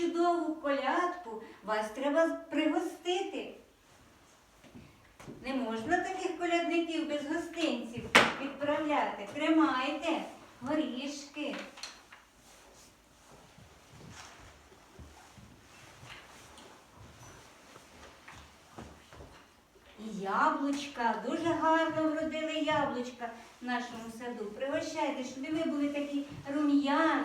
чудову колядку вас треба пригостити. Не можна таких колядників без гостинців відправляти. Тримайте горішки. Яблучка, дуже гарно вродили яблучка в нашому саду. Пригощайте, щоб ви були такі рум'яні,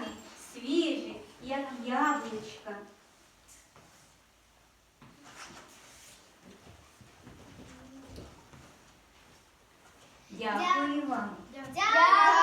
Jangan.